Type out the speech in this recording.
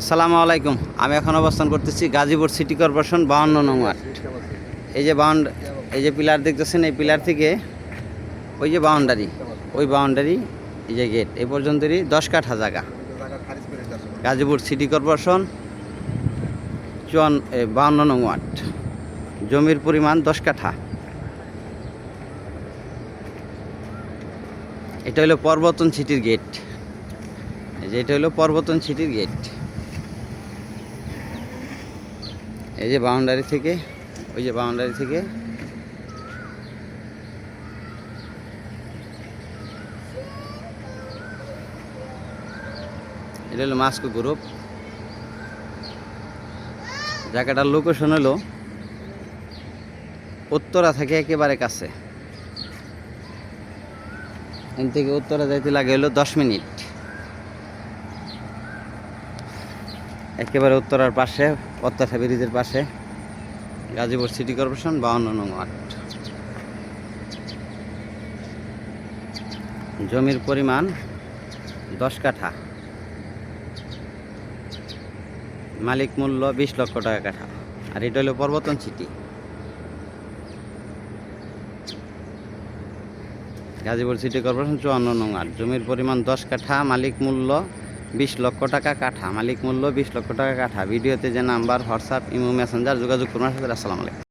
আসসালামু আলাইকুম। আমি এখন অবস্থান করতেছি গাজীপুর সিটি কর্পোরেশন বাউন্ন নং ওয়ার্ড। এই যে বাউন্ড, এই যে পিলার দেখতেছেন, এই পিলার থেকে ওই যে বাউন্ডারি, ওই বাউন্ডারি, এই যে গেট, এই পর্যন্তই দশ কাঠা জায়গা। গাজীপুর সিটি কর্পোরেশন চুয়ান বাউন্ন নং ওয়ার্ড। জমির পরিমাণ দশ কাঠা। এটা হলো পর্বতন সিটির গেট। এই যে এটা হলো পর্বতন সিটির গেট। এই যে বাউন্ডারি থেকে, ওই যে বাউন্ডারি থেকে। এটা হলো মাস্কো গ্রুপ জায়গাটার লোকেশন হলো উত্তরা থেকে একেবারে কাছে। এখান থেকে উত্তরা যাইতে লাগে হলো দশ মিনিট। একেবারে উত্তরার পাশে পদ্মাশা ব্রিজের পাশে, গাজীপুর সিটি কর্পোরেশন বাউন্ন নং ওয়ার্ড। জমির পরিমাণ দশ কাঠা। মালিক মূল্য বিশ লক্ষ টাকা কাঠা। আর এটা হলো পর্বতন সিটি। গাজীপুর সিটি কর্পোরেশন চুয়ান্ন নং ওয়ার্ড। জমির পরিমাণ দশ কাঠা, মালিক মূল্য বিশ লক্ষ টাকা কাঠা, মালিক মূল্য বিশ লক্ষ টাকা কাঠা। ভিডিওতে যে নাম্বার, হোয়াটসঅ্যাপ, ইমো, মেসেঞ্জার যোগাযোগ করুন। আসসালামু আলাইকুম।